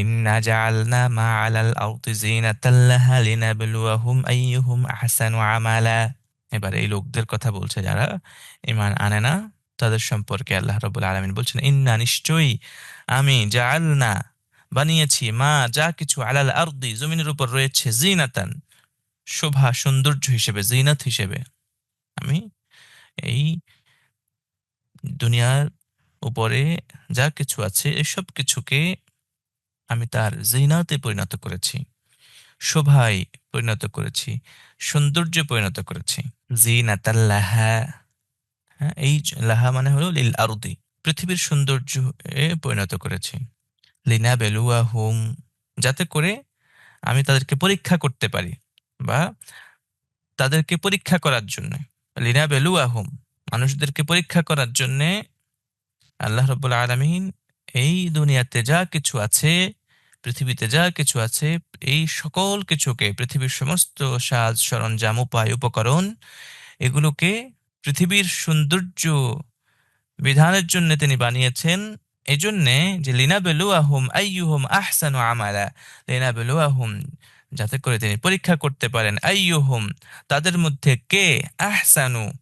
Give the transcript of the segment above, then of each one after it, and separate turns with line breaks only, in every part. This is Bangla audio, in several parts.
ইন্না জাআলনা মা আলাল আরদি জিনাতাল লাহা লিনাবলুয়াহুম আইয়ুহুম আহসানু আমালা এবার এই লোকদের কথা বলছে যারা ইমান আনে না, তাদের সম্পর্কে আল্লাহ রাব্বুল আলামিন বলছেন, ইন্না নিশ্চয়ই আমি জাআলনা, বানিয়েছি মা যা কিছু আলাল আরদি, জমিনের উপর রয়েছে জিনাতান, শোভা সৌন্দর্য হিসেবে, জিনাত হিসেবে। আমি এই দুনিয়ার উপরে যা কিছু আছে, এসব কিছুকে আমি তার জিনাতে পরিণত করেছি, শোভায় পরিণত করেছি, সৌন্দর্যে পরিণত করেছি। লাহা হ্যাঁ এই লাহা মানে হলো লিল আরদি, পৃথিবীর সৌন্দর্য পরিণত করেছি। লিনা বেলুয়া হুম যাতে করে আমি তাদেরকে পরীক্ষা করতে পারি বা তাদেরকে পরীক্ষা করার জন্য। লিনা বেলুয়া হুম মানুষদেরকে পরীক্ষা করার জন্যে আল্লাহ রব্বুল আলমিন এই দুনিয়াতে যা কিছু আছে পৃথিবীতে যা কিছু আছে, এই সকল কিছুকে, পৃথিবীর সমস্ত সাজ, সরঞ্জাম, উপায়, উপকরণ, এগুলোকে পৃথিবীর সৌন্দর্য বিধানের জন্য তিনি বানিয়েছেন। এই জন্যে যে লিনা বেলুয়াহুম আইয়ুহুম আহসানু আমালা লিনা বেলুয়াহুম যাতে করে তিনি পরীক্ষা করতে পারেন, আইয়ুহুম, তাদের মধ্যে কে আহসানু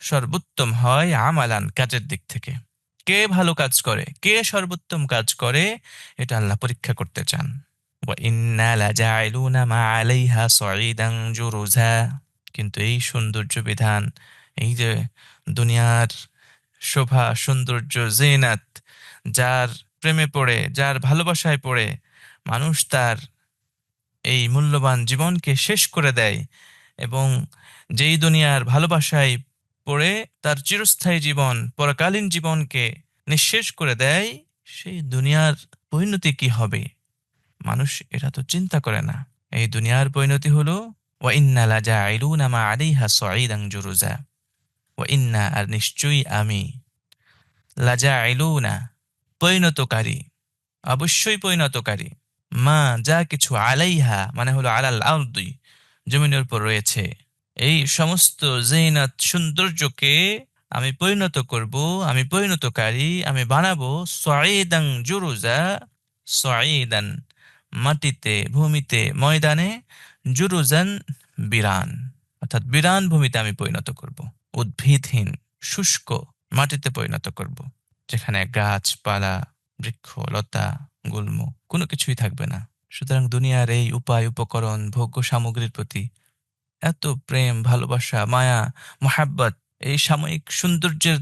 সর্বোত্তম হয় আমালান কাজের দিক থেকে। কে ভালো কাজ করে? কে সর্বোত্তম কাজ করে? এটা আল্লাহ পরীক্ষা করতে চান। কিন্তু এই সৌন্দর্য বিধান, এই যে দুনিয়ার শোভা, সৌন্দর্য, জেনাত, যার প্রেমে পড়ে, যার ভালোবাসায় পড়ে, মানুষ তার এই মূল্যবান জীবনকে শেষ করে দেয় এবং যেই দুনিয়ার ভালোবাসায় পড়ে তার চিরস্থায়ী জীবন, পরকালীন জীবনকে নিঃশেষ করে দেয়, সেই দুনিয়ার পরিণতি কি হবে? মানুষ এটা তো চিন্তা করে না। এই দুনিয়ার পরিণতি হলো, ওয়া ইন্না আলাইহা সাঈদান জুরুজা। ওয়া ইন্না আর নিশ্চয়ই আমি লাজাইলুনা পরিণতকারী, অবশ্যই পরিণতকারী। মা যা কিছু আলাইহা মানে হলো আলাল আরদি, জমিনের উপর রয়েছে। এই সমস্ত জেনাত সৌন্দর্যকে আমি পরিণত করব, আমি পরিণতকারী, আমি বানাবো সাঈদান জুরুজা, সাঈদান মাটিতে, ভূমিতে, ময়দানে, জুরুজান বিরান। অর্থাৎ বিরান ভূমিতে আমি পরিণত করব। উদ্ভিদহীন, শুষ্ক মাটিতে পরিণত করব, যেখানে গাছপালা, বৃক্ষ, লতা, গুল্ম কোনো কিছুই থাকবে না। সুতরাং দুনিয়ার এই উপায়, উপকরণ, ভোগ্য সামগ্রীর প্রতি এত প্রেম, ভালোবাসা, মায়া, মোহাব্বত, এই সাময়িক সৌন্দর্যের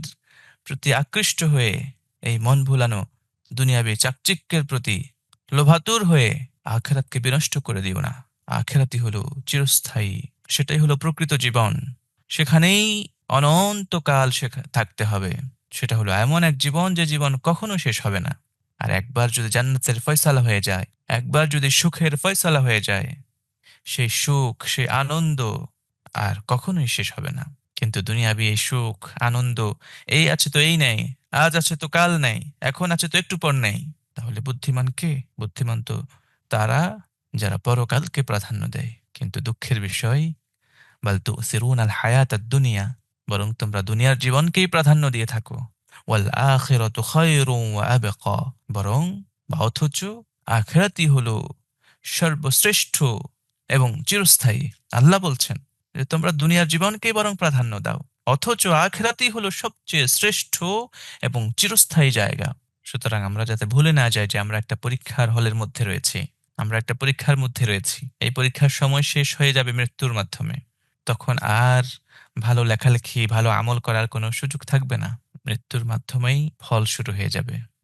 প্রতি আকৃষ্ট হয়ে এই মন ভুলানো দুনিয়াবি চাকচিক্যের প্রতি লোভাতুর হয়ে আখেরাতকে বিনষ্ট করে দিও না। আখেরাতই হলো চিরস্থায়ী, সেটাই হলো প্রকৃত জীবন। সেখানেই অনন্তকাল থাকতে হবে। সেটা হলো এমন এক জীবন যে জীবন কখনো শেষ হবে না। আর একবার যদি জান্নাতের ফয়সালা হয়ে যায়, একবার যদি সুখের ফয়সালা হয়ে যায় সেই সুখ সেই আনন্দ আর কখনোই শেষ হবে না। কিন্তু দুনিয়াবি এই সুখ, আনন্দ, এই আছে তো এই নেই, আজ আছে তো কাল নেই, এখন আছে তো একটু পর নেই। তাহলে বুদ্ধিমান কে? বুদ্ধিমান তো তারা যারা পরকালকে প্রাধান্য দেয়। কিন্তু দুঃখের বিষয়, বল তু সিরুন আল হায়াত আর দুনিয়া বরং তোমরা দুনিয়ার জীবনকেই প্রাধান্য দিয়ে থাকো। ওয়াল আখিরাতু খায়রুম ওয়া বরং বা অথচ আখিরাতই হলো সর্বশ্রেষ্ঠ এবং চিরস্থায়ী। আল্লাহ বলছেন যে, তোমরা দুনিয়ার জীবনকেই বরং প্রাধান্য দাও। অথচ আখেরাতেই হলো সবচেয়ে শ্রেষ্ঠ এবং চিরস্থায়ী জায়গা। সুতরাং আমরা যাতে ভুলে না যাই যে, আমরা একটা পরীক্ষার হলের মধ্যে রয়েছি। আমরা একটা পরীক্ষার মধ্যে রয়েছি। এই পরীক্ষার সময় শেষ হয়ে যাবে মৃত্যুর মাধ্যমে। তখন আর ভালো লেখালেখি, ভালো আমল করার কোনো সুযোগ থাকবে না। মৃত্যুর মাধ্যমেই ফল শুরু হয়ে যাবে।